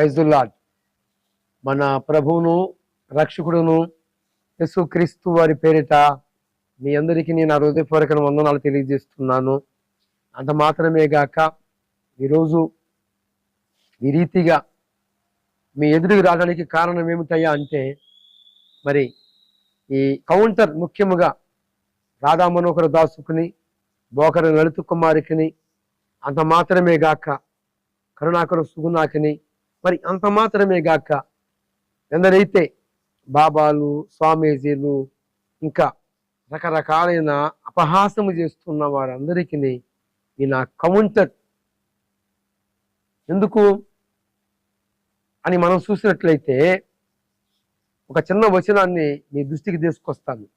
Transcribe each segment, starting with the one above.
ఫైజుల్లాడ్ మన ప్రభువును రక్షకుడును యేసు క్రీస్తు వారి పేరిట మీ అందరికీ నేను ఆ హృదయపూర్వక వందనాలు తెలియజేస్తున్నాను. అంత మాత్రమే గాక ఈరోజు ఈ రీతిగా మీ ఎదురుకు రావడానికి కారణం ఏమిటయ్యా అంటే మరి ఈ కౌంటర్ ముఖ్యముగా రాధా మనోహర దాసుకుని బోకర లలిత కుమారికిని అంత మాత్రమే గాక కరుణాకర సుగుణాకిని మరి అంత మాత్రమే గాక ఎందరైతే బాబాలు స్వామీజీలు ఇంకా రకరకాలైన అపహాసము చేస్తున్న వారందరికీ ఈ నా కౌంటర్. ఎందుకు? అని మనం చూసినట్లయితే ఒక చిన్న వచనాన్ని మీ దృష్టికి తీసుకొస్తాను.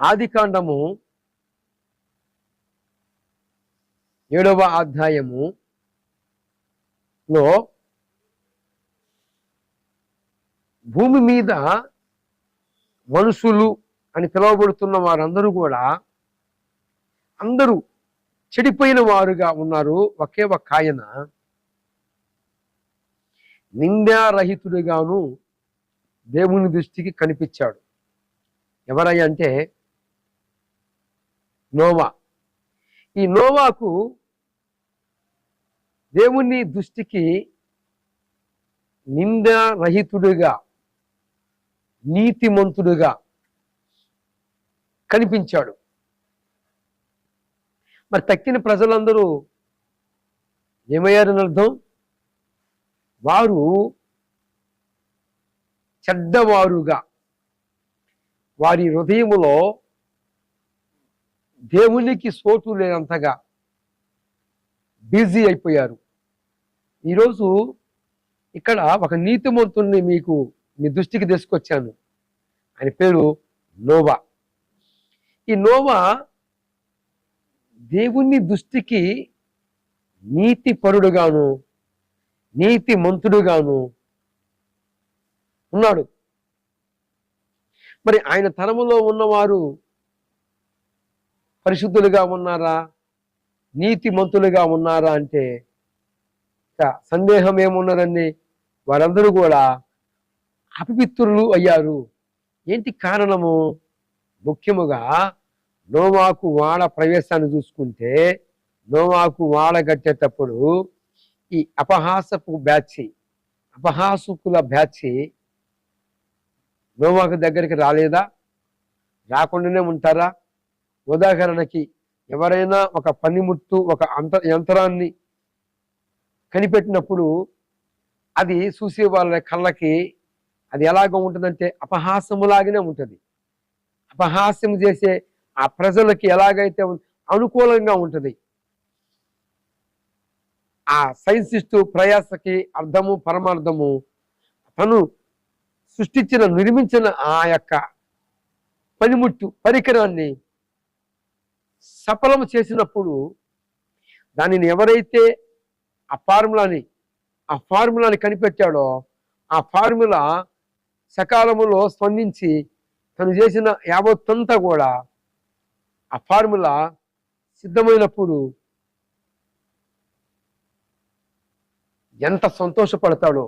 ఆది కాండము ఏడవ అధ్యాయము లో భూమి మీద మనుషులు అని పిలువబడుతున్న వారందరూ కూడా అందరూ చెడిపోయిన వారుగా ఉన్నారు. ఒకే ఒక్క ఆయన. నిందారహితుడిగాను దేవుని దృష్టికి కనిపించాడు. ఎవరయ్యా అంటే నోవా. ఈ నోవాకు దేవుని దృష్టికి నిందారహితుడిగా నీతిమంతుడుగా కనిపించాడు. మరి తక్కిన ప్రజలందరూ ఏమయ్యారని అర్థం? వారు చెడ్డవారుగా వారి హృదయములో దేవునికి సోటు లేనంతగా బిజీ అయిపోయారు. ఈరోజు ఇక్కడ ఒక నీతిమంతుణ్ణి మీకు మీ దృష్టికి తీసుకొచ్చాను. ఆయన పేరు నోవా. ఈ నోవా దేవుని దృష్టికి నీతి పరుడుగాను నీతి మంతుడుగాను ఉన్నాడు. మరి ఆయన తరములో ఉన్నవారు పరిశుద్ధులుగా ఉన్నారా నీతి మంతులుగా ఉన్నారా అంటే సందేహం ఏమున్నదండి? వారందరూ కూడా అపవిత్రులు అయ్యారు. ఏంటి కారణము? ముఖ్యముగా నోమాకు వాడ ప్రవేశాన్ని చూసుకుంటే నోమాకు వాడ కట్టేటప్పుడు ఈ అపహాసపు బ్యాచి అపహాసుకుల బ్యాచి నోమాకు దగ్గరికి రాలేదా? రాకుండానే ఉంటారా? ఉదాహరణకి ఎవరైనా ఒక పనిముట్టు ఒక అంత యంత్రాన్ని కనిపెట్టినప్పుడు అది చూసే వాళ్ళ కళ్ళకి అది ఎలాగ ఉంటుందంటే అపహాసములాగానే ఉంటుంది. అపహాస్యం చేసే ఆ ప్రజలకి ఎలాగైతే అనుకూలంగా ఉంటుంది. ఆ సైన్సిస్టు ప్రయాసకి అర్థము పరమార్థము తను సృష్టించిన నిర్మించిన ఆ యొక్క పనిముట్టు పరికరాన్ని సఫలం చేసినప్పుడు దానిని ఎవరైతే ఆ ఫార్ములాని ఆ ఫార్ములాని కనిపెట్టాడో ఆ ఫార్ములా సకాలములో స్పందించి తను చేసిన యావత్తంతా కూడా ఆ ఫార్ములా సిద్ధమైనప్పుడు ఎంత సంతోషపడతాడో.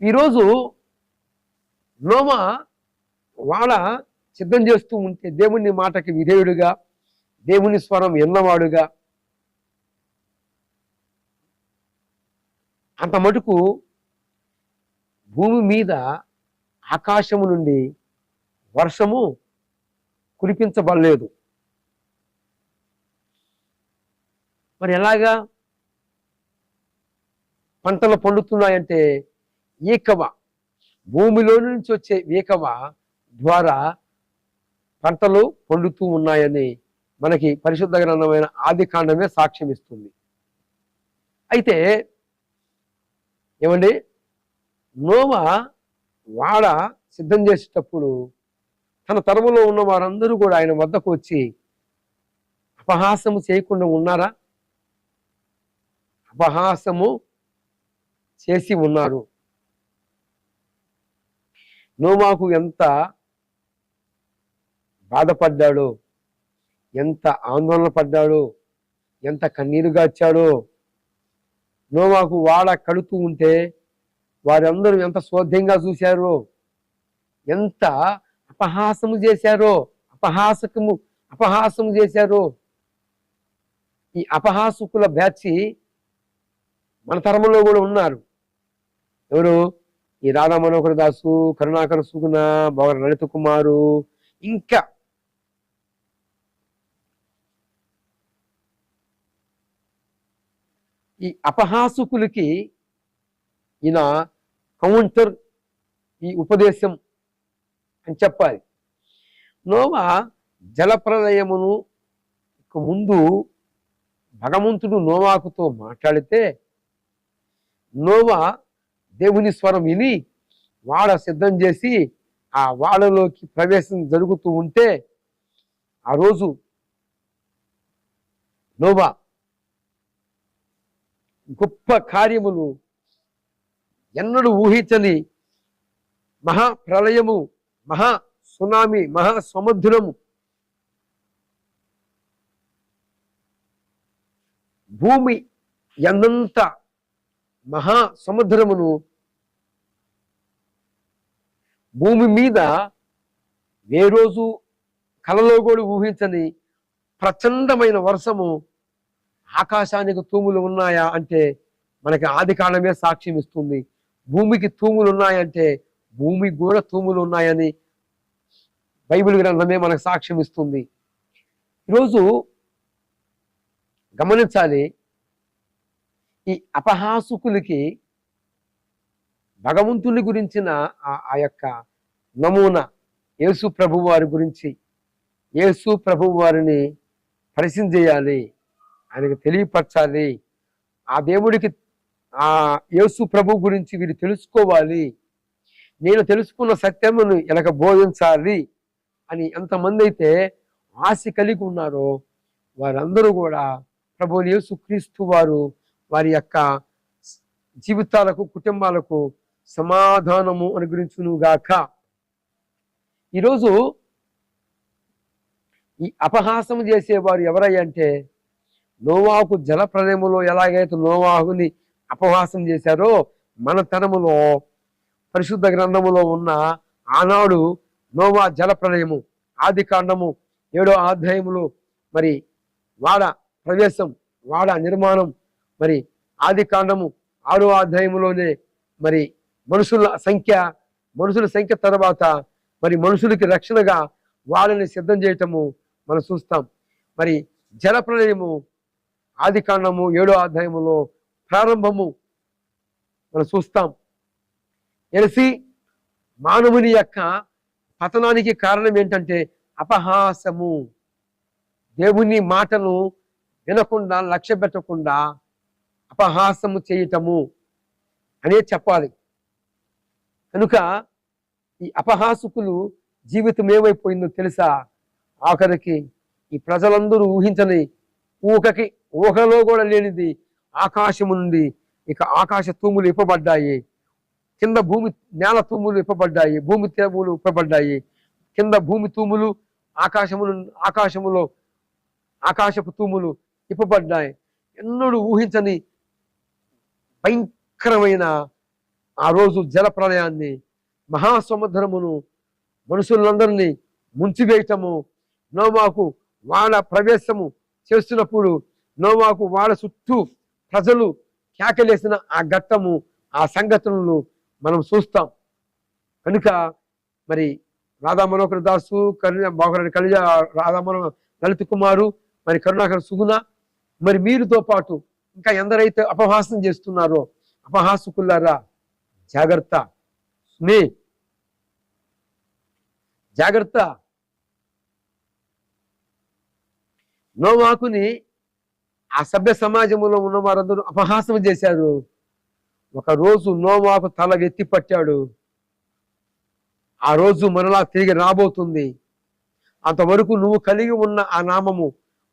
ఈరోజు నోమ వాళ్ళ సిద్ధం చేస్తూ ఉంటే దేవుని మాటకి విధేయుడుగా దేవుని స్వరం ఎన్నవాడుగా అంత మటుకు భూమి మీద ఆకాశము నుండి వర్షము కురిపించబడలేదు. మరి ఎలాగా పంటలు పండుతున్నాయంటే ఈకవ భూమిలో నుంచి వచ్చే ఈకవ ద్వారా పంటలు పండుతూ ఉన్నాయని మనకి పరిశుద్ధ గ్రంథమైన ఆది కాండమే సాక్ష్యం ఇస్తుంది అయితే ఏమండి? నోమ వాడ సిద్ధం చేసేటప్పుడు తన తరములో ఉన్న వారందరూ కూడా ఆయన వద్దకు వచ్చి అపహాసము చేయకుండా ఉన్నారా? అపహాసము చేసి ఉన్నారు. నోమాకు ఎంత బాధపడ్డాడో ఎంత ఆందోళన పడ్డాడో ఎంత కన్నీరు గాచాడో నోవాకు వాడ కడుతూ ఉంటే వారందరూ ఎంత శోధ్యంగా చూశారో ఎంత అపహాసము చేశారో అపహాసకము అపహాసము చేశారో. ఈ అపహాసకుల బ్యాచి మన తరములో కూడా ఉన్నారు. ఎవరు? ఈ రాధా మనోహర దాసు కరుణాకర సుగుణ భవన లలిత కుమారు ఇంకా ఈ అపహాసుకులకి ఈయన కౌంటర్ ఈ ఉపదేశం అని చెప్పాలి. నోవా జలప్రలయమును ఇక ముందు భగవంతుడు నోవాకుతో మాట్లాడితే నోవా దేవుని స్వరం విని వాడ సిద్ధం చేసి ఆ వాడలోకి ప్రవేశం జరుగుతూ ఉంటే ఆ రోజు నోవా గొప్ప కార్యములు ఎన్నడూ ఊహించని మహా ప్రళయము మహా సునామీ మహా సముద్రము. భూమి ఎన్నంత మహా సముద్రమును భూమి మీద ఏ రోజు కలలో కూడా ఊహించని ప్రచండమైన వర్షము ఆకాశానికి తూములు ఉన్నాయా అంటే మనకి ఆది కాలమే సాక్ష్యం ఇస్తుంది. భూమికి తూములు ఉన్నాయంటే భూమికి కూడా తూములు ఉన్నాయని బైబిల్ గ్రంథమే మనకు సాక్ష్యం ఇస్తుంది. ఈరోజు గమనించాలి ఈ అపహాసుకులకి భగవంతుని గురించిన ఆ ఆ యొక్క నమూనా యేసు ప్రభు వారి గురించి యేసు ప్రభు వారిని పరిచయం చేయాలి. ఆయనకు తెలియపరచాలి. ఆ దేవుడికి ఆ యేసు ప్రభు గురించి వీరు తెలుసుకోవాలి. నేను తెలుసుకున్న సత్యమును ఎలాగ బోధించాలి అని ఎంతమంది అయితే ఆశ కలిగి ఉన్నారో వారందరూ కూడా ప్రభు యేసు క్రీస్తు వారు వారి యొక్క జీవితాలకు కుటుంబాలకు సమాధానము అనుగ్రహించునుగాక ఈరోజు ఈ అపహాసం చేసేవారు ఎవరయ్యా అంటే నోవాకు జల ప్రళయములో ఎలాగైతే నోవాహుని అపహాసం చేశారో మన తరములో పరిశుద్ధ గ్రంథములో ఉన్న ఆనాడు నోవా జల ప్రళయము ఆది కాండము ఏడో అధ్యాయములు మరి వాడ ప్రవేశం వాడ నిర్మాణం మరి ఆది కాండము ఆరో అధ్యాయములోనే మరి మనుషుల సంఖ్య మనుషుల సంఖ్య తర్వాత మరి మనుషులకి రక్షణగా వాళ్ళని సిద్ధం చేయటము మనం చూస్తాం. మరి జల ప్రళయము ఆది కాండము ఏడో అధ్యాయములో ప్రారంభము. మనం చూస్తాం. ఎలిసి మానవుని యొక్క పతనానికి కారణం ఏంటంటే అపహాసము. దేవుని మాటను వినకుండా లక్ష్య పెట్టకుండా అపహాసము చేయటము అనే చెప్పాలి. కనుక ఈ అపహాసుకులు జీవితం ఏమైపోయిందో తెలుసా? ఆఖరికి ఈ ప్రజలందరూ ఊహించని ఊకకి ఊహలో కూడా లేనిది ఆకాశము నుండి ఇక ఆకాశ తూములు ఇప్పబడ్డాయి. కింద భూమి నేల తూములు ఇప్పబడ్డాయి. భూమి తూములు ఇప్పబడ్డాయి. కింద భూమి తూములు ఆకాశములు ఆకాశములో ఆకాశపు తూములు ఇప్పబడ్డాయి. ఎన్నడూ ఊహించని భయంకరమైన ఆ రోజు జల ప్రళయాన్ని మహాసముద్రమును మనుషులందరినీ ముంచివేయటము నోమాకు వాడ ప్రవేశము చేస్తున్నప్పుడు నోమాకు వాళ్ళ చుట్టూ ప్రజలు కేకలేసిన ఆ ఘట్టము ఆ సంఘటనలు మనం చూస్తాం. కనుక మరి రాధా మనోహర్ దాసు కరుణ బాగురాని కలిజ రాధా మనో లలిత్ కుమారు మరి కరుణాకర్ సుగుణ మరి మీరుతో పాటు ఇంకా ఎందరైతే అపహాసం చేస్తున్నారో అపహాసకులారా జాగ్రత్త. స్నే జాగ్రత్త. నోమాకుని ఆ సభ్య సమాజంలో ఉన్న వారందరూ అపహాసం చేశారు. ఒక రోజు నోవాకు తల ఎత్తి పట్టాడు. ఆ రోజు మనలా తిరిగి రాబోతుంది. అంతవరకు నువ్వు కలిగి ఉన్న ఆ నామము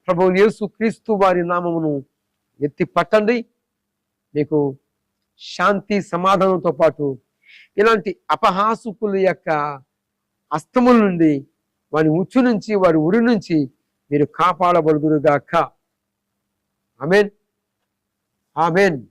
ప్రభు యేసు క్రీస్తు వారి నామమును ఎత్తి పట్టండి. మీకు శాంతి సమాధానంతో పాటు ఇలాంటి అపహాసుకుల యొక్క అస్తముల నుండి వారి ఉచ్చు నుంచి వారి ఉరి నుంచి మీరు కాపాడబడుదురుగాక Amen. Amen.